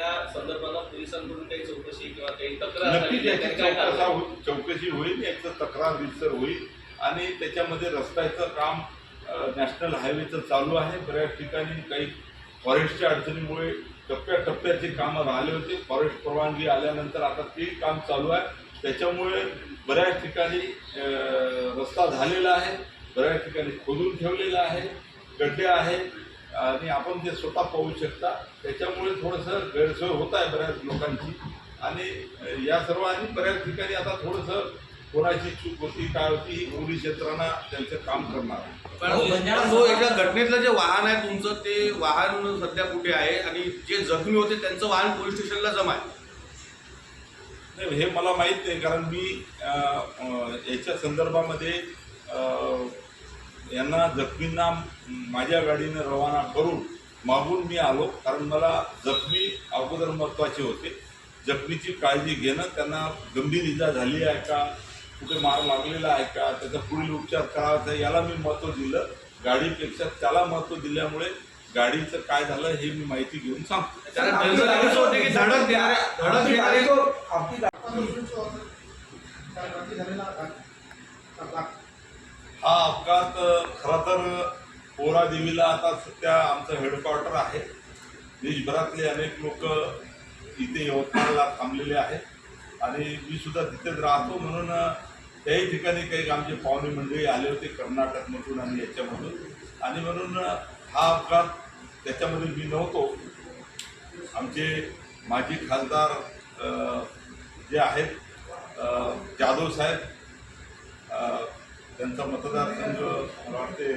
या संदर्भाला पोलिसांकडून काही चौकशी किंवा काही तक्रार चौकशा होईल याचं तक्रार रिसर होईल. आणि त्याच्यामध्ये रस्त्याचं काम नॅशनल हायवेचं चालू आहे. बऱ्याच ठिकाणी काही फॉरेस्टच्या अडचणीमुळे टप्प्याटप्प्याचे कामं राहिले होते. फॉरेस्ट परवानगी आल्यानंतर आता ते काम चालू आहे. त्याच्यामुळे बऱ्याच ठिकाणी रस्ता झालेला आहे. बऱ्याच ठिकाणी खोदून ठेवलेला आहे. गड्डे आहे आणि आपण ते स्वतः पाहू शकता. त्याच्यामुळे थोडंसं गैरसोय होत आहे बऱ्याच लोकांची. आणि या सर्व आणि बऱ्याच ठिकाणी आता थोडंसं कोणाची चूक होती काय होती ही पोलीस यंत्रणा त्यांचं काम करणार. आहे पण पण जो एका घटनेतलं जे वाहन आहे तुमचं ते वाहन सध्या कुठे आहे? आणि जे जखमी होते त्यांचं वाहन पोलीस स्टेशनला जमा आहे. नाही, हे मला माहीत नाही कारण मी याच्या संदर्भामध्ये यांना जखमींना माझ्या गाडीनं रवाना करून मागून मी आलो. कारण मला जखमी अगोदर महत्त्वाचे होते. जखमीची काळजी घेणं त्यांना गंभीर इजा झाली आहे का कुठे मार लागलेला आहे का त्याचा पुढील उपचार करावाचा आहे, याला मी महत्त्व दिलं. गाडीपेक्षा त्याला महत्त्व दिल्यामुळे गाडीचं काय झालं हे मी माहिती घेऊन सांगतो. धडक देणारे धडक देणारे हा अपघात खरं तर पोरा देवीला आता सध्या आमचं हेडक्वार्टर आहे. देशभरातले अनेक लोक इथे यवतमाळला थांबलेले आहेत. आणि मी सुद्धा तिथेच राहतो म्हणून त्याही ठिकाणी काही आमचे पाहुणे मंडळी आले होते कर्नाटकमधून आणि याच्यामधून. आणि म्हणून हा अपघात त्याच्यामध्ये मी नव्हतो. आमचे माजी खासदार जे आहेत जाधव साहेब त्यांचा मतदारसंघ मला वाटते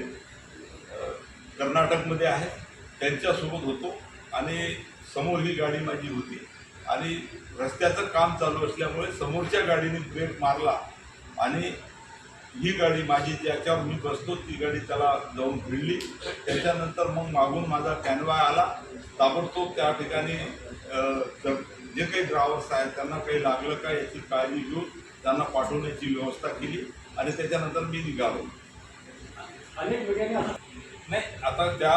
कर्नाटकमध्ये आहे. त्यांच्यासोबत होतो आणि समोर ही गाडी माझी होती. आणि रस्त्याचं काम चालू असल्यामुळे समोरच्या गाडीने ब्रेक मारला आणि ही गाडी माझी ज्याच्यावर मी बसतो ती गाडी त्याला जाऊन भिडली. त्याच्यानंतर मग मागून माझा कॅनवा आला. ताबडतोब त्या ठिकाणी जे काही ड्रायव्हर्स आहेत त्यांना काही लागलं का याची काळजी घेऊन त्यांना पाठवण्याची व्यवस्था केली. आणि त्याच्यानंतर मी निघालो. नाही आता त्या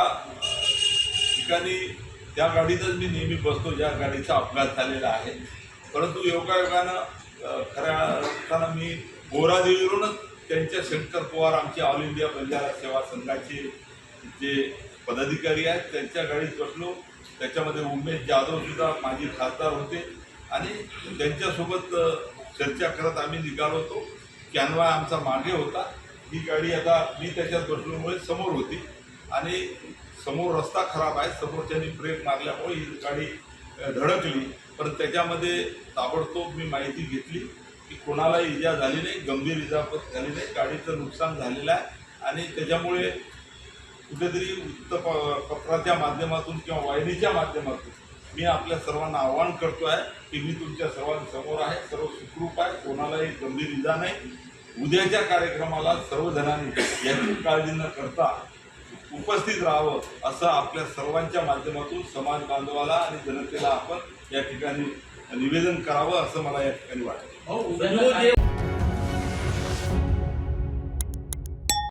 ठिकाणी त्या गाडीतच मी नेहमी बसतो ज्या गाडीचा अपघात झालेला आहे परंतु योगायोगानं खऱ्या अर्थानं मी बोरादेवीवरूनच त्यांच्या शंकर पवार आमचे ऑल इंडिया बंजारा सेवा संघाचे जे पदाधिकारी आहेत त्यांच्या गाडीत बसलो. त्याच्यामध्ये उमेश जाधव सुद्धा माजी खासदार होते. आणि त्यांच्यासोबत चर्चा करत आम्ही निघालो होतो. कॅनवा आमचा मागे होता. ही गाडी आता मी त्याच्यात बसल्यामुळे समोर होती. आणि समोर रस्ता खराब आहे. समोरच्यानी ब्रेक मारल्यामुळे ही गाडी धडकली. पण त्याच्यामध्ये ताबडतोब मी माहिती घेतली की कोणाला इजा झाली नाही गंभीर इजापत झाली नाही. गाडीचं नुकसान झालेलं आहे. आणि त्याच्यामुळे कुठेतरी वृत्तपत्राच्या माध्यमातून किंवा वाहिनीच्या माध्यमातून मी आपल्या सर्वांना आवाहन करतो आहे की मी तुमच्या सर्वांसमोर आहे सर्व सुखरूप आहे कोणालाही गंभीर इजा नाही. उद्याच्या कार्यक्रमाला सर्वजणांनी याची काळजी न करता उपस्थित राहावं असं आपल्या सर्वांच्या माध्यमातून समाज बांधवाला आणि जनतेला आपण या ठिकाणी निवेदन करावं असं मला या ठिकाणी वाटतं. हो,